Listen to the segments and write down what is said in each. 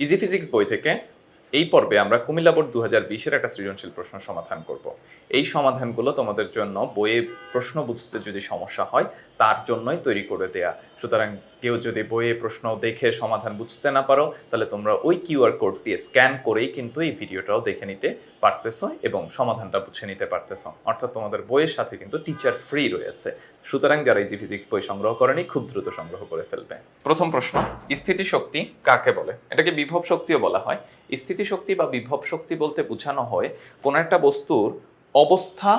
Easy physics বই থেকে এই পর্বে আমরা কুমিল্লা বোর্ড দু বিশের একটা সৃজনশীল প্রশ্ন সমাধান করব। এই সমাধানগুলো তোমাদের জন্য বইয়ে প্রশ্ন বুঝতে যদি সমস্যা হয়, তার জন্যই তৈরি করে দেয়া। সুতরাং কেউ যদি বইয়ে প্রশ্ন দেখে সমাধান বুঝতে না পারো, তাহলে তোমরা ওই কিউআর কোডটি স্ক্যান করেই কিন্তু এই ভিডিওটাও দেখে নিতে পারতেছো এবং সমাধানটা বুঝে নিতে পারতেছ। অর্থাৎ তোমাদের বইয়ের সাথে কিন্তু টিচার ফ্রি রয়েছে। সুতরাং যারা ইজি ফিজিক্স বই সংগ্রহ করেনি, খুব দ্রুত সংগ্রহ করে ফেলবে। প্রথম প্রশ্ন, স্থিতিশক্তি কাকে বলে? এটাকে বিভব শক্তিও বলা হয়। স্থিতিশক্তি বা বিভব শক্তি বলতে বোঝানো হয় কোন একটা বস্তুর অবস্থা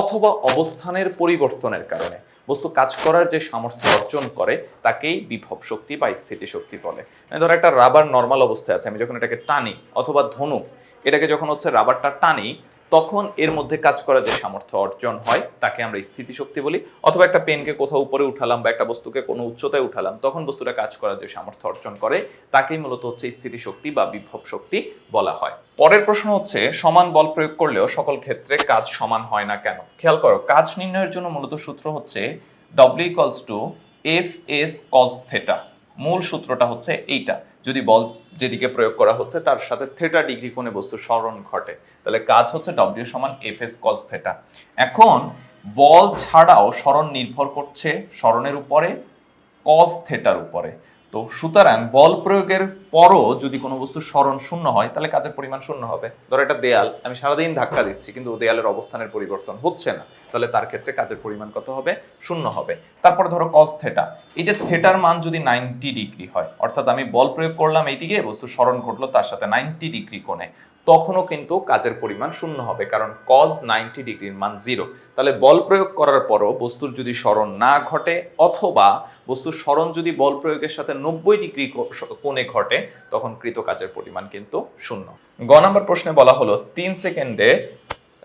অথবা অবস্থানের পরিবর্তনের কারণে। বস্তু কাজ করার যে সামর্থ্য অর্জন করে, তাকেই বিভব শক্তি বা স্থিতিশক্তি বলে। মানে ধরো একটা রাবার নর্মাল অবস্থায় আছে, আমি যখন এটাকে টানি অথবা ধনু এটাকে যখন হচ্ছে রাবারটা টানি তখন এর মধ্যে কাজ করার যে সামর্থ্য অর্জন হয়, তাকে আমরা স্থিতিশক্তি বলি, অথবা একটা পেনকে কোথাও উপরে উঠালাম বা একটা বস্তুকে কোনো উচ্চতায় উঠালাম, তখন বস্তুটা কাজ করার যে সামর্থ্য অর্জন করে, তাকেই মূলত হচ্ছে স্থিতিশক্তি বা বিভব শক্তি বলা হয়। পরের প্রশ্ন হচ্ছে, সমান বল প্রয়োগ করলেও সকল ক্ষেত্রে কাজ সমান হয় না কেন? খেয়াল করো, কাজ নির্ণয়ের জন্য মূলত সূত্র হচ্ছে W equals to F S cos theta মূল সূত্রটা হচ্ছে এইটা। যদি বল যেদিকে প্রয়োগ করা হচ্ছে, তার সাথে থেটা ডিগ্রি কোণে বস্তু স্মরণ ঘটে। তাহলে কাজ হচ্ছে ডব্লিউ সমান এফ এস কস থেটা এখন বল ছাড়াও স্মরণ নির্ভর করছে স্মরণের উপরে কস থেটার উপরে। তো সুতরাং বল প্রয়োগের পরও যদি কোনো বস্তু স্মরণ শূন্য হয়, তাহলে কাজের পরিমাণ শূন্য হবে। ধরো একটা দেয়াল, আমি সারাদিন ধাক্কা দিচ্ছি, কিন্তু দেয়ালের অবস্থানের পরিবর্তন হচ্ছে না। তাহলে তার ক্ষেত্রে কাজের পরিমাণ কত হবে? শূন্য হবে। তারপর ধরো কস থেটা এই যে থেটার মান যদি নাইনটি ডিগ্রি হয়, অর্থাৎ আমি বল প্রয়োগ করলাম এইদিকে, বস্তু স্মরণ ঘটলো তার সাথে নাইনটি ডিগ্রি কোণে। তখনও কিন্তু কাজের পরিমাণ শূন্য হবে, কারণ কজ নাইনটি ডিগ্রির মান জিরো তাহলে বল প্রয়োগ করার পরও বস্তুর যদি স্মরণ না ঘটে, অথবা বস্তুর স্মরণ যদি বল প্রয়োগের সাথে নব্বই ডিগ্রি কোণে ঘটে, তখন কৃত কাজের পরিমাণ কিন্তু শূন্য। গ নম্বর প্রশ্নে বলা হলো, তিন সেকেন্ডে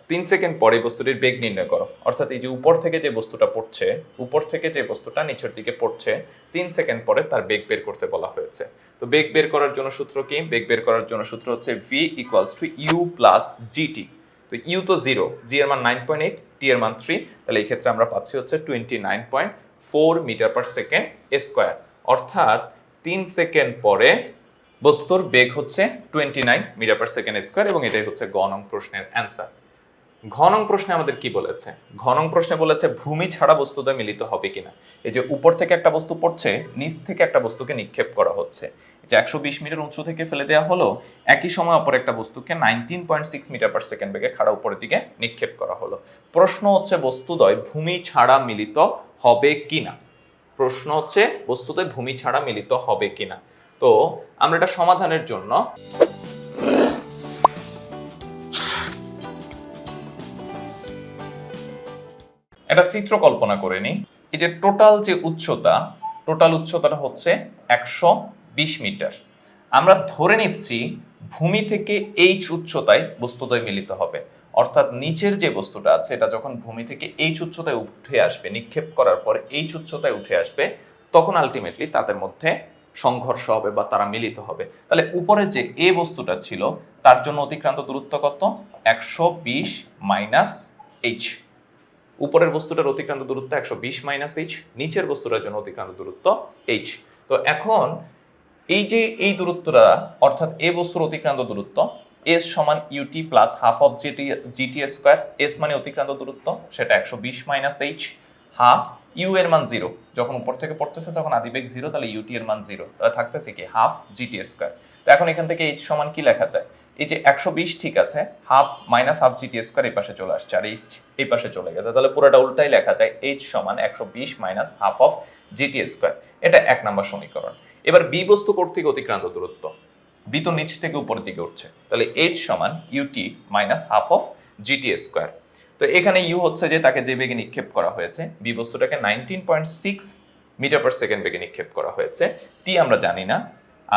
তিন সেকেন্ড পরে বস্তুটির বেগ নির্ণয় করো। অর্থাৎ এই যে উপর থেকে যে বস্তুটা পড়ছে, উপর থেকে যে বস্তুটা নিচের দিকে পড়ছে, তিন সেকেন্ড পরে তার বেগ বের করতে বলা হয়েছে। তো বেগ বের করার জন্য সূত্র কি? বেগ বের করার জন্য সূত্র হচ্ছে V equals to U plus G T তো ইউ তো জিরো জি এর মান নাইন পয়েন্ট এইট টি এর মান থ্রি তাহলে এই ক্ষেত্রে আমরা পাচ্ছি হচ্ছে twenty nine point four metre per second square অর্থাৎ তিন সেকেন্ড পরে বস্তুর বেগ হচ্ছে twenty nine metre per second square এবং এটাই হচ্ছে গ নং প্রশ্নের অ্যান্সার ঘনং প্রশ্নে আমাদের কি বলেছে? ঘনং প্রশ্নে বলেছে, ভূমি ছাড়া বস্তুতে মিলিত হবে কিনা? এই যে উপর থেকে একটা বস্তু পড়ছে, নিচ থেকে একটা বস্তুকে নিক্ষেপ করা হচ্ছে। যে একশো বিশ মিটার উঁচু থেকে ফেলে দেওয়া হলো, একই সময় অপর একটা বস্তুকে nineteen point six metre per second বেগে খাড়া উপরের দিকে নিক্ষেপ করা হলো। প্রশ্ন হচ্ছে, বস্তুদয় ভূমি ছাড়া মিলিত হবে কিনা? প্রশ্ন হচ্ছে বস্তুতে ভূমি ছাড়া মিলিত হবে কিনা? তো আমরা এটা সমাধানের জন্য একটা চিত্র কল্পনা করে নিই। এই যে টোটাল যে উচ্চতা, টোটাল উচ্চতাটা হচ্ছে একশো বিশ মিটার। আমরা ধরে নিচ্ছি ভূমি থেকে এইচ উচ্চতায় বস্তুদ্বয় মিলিত হবে। অর্থাৎ নিচের যে বস্তুটা আছে, এটা যখন ভূমি থেকে এইচ উচ্চতায় উঠে আসবে, নিক্ষেপ করার পর এইচ উচ্চতায় উঠে আসবে, তখন আলটিমেটলি তাদের মধ্যে সংঘর্ষ হবে বা তারা মিলিত হবে। তাহলে উপরে যে এ বস্তুটা ছিল, তার জন্য অতিক্রান্ত দূরত্ব কত? একশো বিশ মাইনাস এইচ উপরের বস্তুটার অতিক্রান্ত দূরত্ব একশো বিশ মাইনাস এইচ নিচের বস্তুটার জন্য অতিক্রান্ত দূরত্ব এইচ তো এখন এই যে এই দূরত্বটা, অর্থাৎ এ বস্তুর অতিক্রান্ত দূরত্ব এস সমান U T plus half of G T G T square S মানে অতিক্রান্ত দূরত্ব, সেটা একশো বিশ মাইনাস এইচ হাফ ইউ এর মান জিরো যখন উপর থেকে পড়তেছে তখন আদিবেগ জিরো তাহলে ইউটি এর মান জিরো তাহলে থাকতেছে কি? হাফ জিটি স্কোয়ার তো এখন এখান থেকে এইচ সমান কি লেখা যায়? এই যে একশো বিশ ঠিক আছে half minus half G T square এই পাশে চলে আসছে, আর এইচ এই পাশে চলে গেছে। তাহলে পুরোটা উল্টাই লেখা যায় এইচ সমান একশো বিশ minus half of G T square এটা এক নম্বর সমীকরণ। এবার বি বস্তু কর্তৃক অতিক্রান্ত দূরত্ব। বি তো নিচ থেকে উপরের দিকে উঠছে। তাহলে এইচ সমান U T minus half of G T square তো এখানে ইউ হচ্ছে যে তাকে যে বেগে নিক্ষেপ করা হয়েছে বি বস্তুটাকে nineteen point six metre per second বেগে নিক্ষেপ করা হয়েছে। টি আমরা জানি না।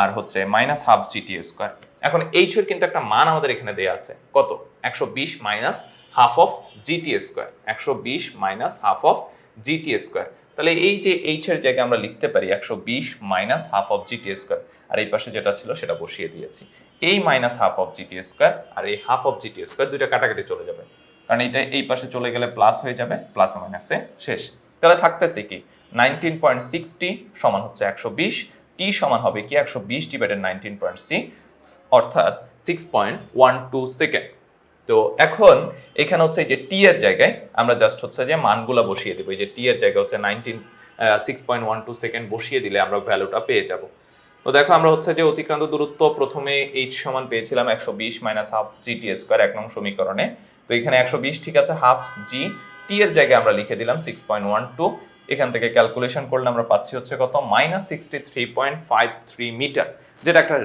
আর হচ্ছে minus half G T square এখন এইচ এর কিন্তু একটা মান আমাদের এখানে দেওয়া আছে। কত? একশো বিশ minus half of G T square একশো বিশ minus half of G T square তাহলে এই যে এইচ এর জায়গায় আমরা লিখতে পারি একশো বিশ minus half of G T square আর এই পাশে যেটা ছিল সেটা বসিয়ে দিয়েছি। এই minus half of G T square আর এই হাফ অফ জিটি স্কোয়ার দুইটা কাটাকাটি চলে যাবে। কারণ এটা এই পাশে চলে গেলে প্লাস হয়ে যাবে প্লাস মাইনাসে শেষ। তাহলে থাকতেছে কি? নাইনটিন পয়েন্ট সিক্সটি সমান হচ্ছে একশো বিশ টি সমান হবে কি? একশো বিশ ডিভাইডেড নাইনটিন পয়েন্ট সিক্স অর্থাৎ six point one two second তো এখন এখানে হচ্ছে যে টি এর জায়গায় আমরা জাস্ট হচ্ছে যে মানগুলা বসিয়ে দেবো। এই যে টি এর জায়গায় হচ্ছে nineteen six point one two second বসিয়ে দিলে আমরা ভ্যালুটা পেয়ে যাব। তো দেখো আমরা হচ্ছে যে অতিক্রান্ত দূরত্ব প্রথমে এইচ সমান পেয়েছিলাম একশো বিশ minus half G T square এক নং সমীকরণে। তো এখানে একশো বিশ ঠিক আছে হাফ জি টি এর জায়গায় আমরা লিখে দিলাম সিক্স পয়েন্ট ওয়ান টু এখান থেকে ক্যালকুলেশন করলে আমরা পাচ্ছি হচ্ছে কত? Minus sixty three point five three metre যেটা একটা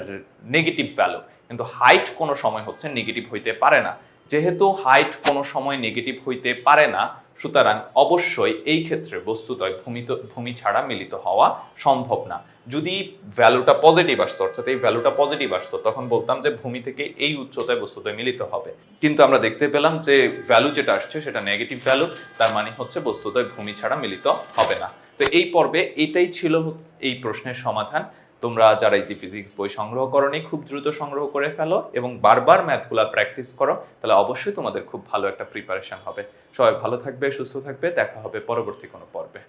নেগেটিভ ভ্যালু কিন্তু হাইট কোনো সময় হচ্ছে নেগেটিভ হইতে পারে না। যেহেতু হাইট কোনো সময় নেগেটিভ হইতে পারে না সুতরাং অবশ্যই এই ক্ষেত্রে বস্তুতয় ভূমিত, ভূমি ছাড়া মিলিত হওয়া সম্ভব না। যদি ভ্যালুটা পজিটিভ আসতো, অর্থাৎ এই ভ্যালুটা পজিটিভ আসতো, তখন বলতাম যে ভূমি থেকে এই উচ্চতায় বস্তুতয় মিলিত হবে। কিন্তু আমরা দেখতে পেলাম যে ভ্যালু যেটা আসছে সেটা নেগেটিভ ভ্যালু তার মানে হচ্ছে বস্তুতয় ভূমি ছাড়া মিলিত হবে না। তো এই পর্বে এটাই ছিল এই প্রশ্নের সমাধান। তোমরা যারা ইজি ফিজিক্স বই সংগ্রহ করনি, খুব দ্রুত সংগ্রহ করে ফেলো এবং বারবার ম্যাথগুলো প্র্যাকটিস করো, তাহলে অবশ্যই তোমাদের খুব ভালো একটা প্রিপারেশন হবে। সবাই ভালো থাকবে, সুস্থ থাকবে, দেখা হবে পরবর্তী কোনো পর্বে।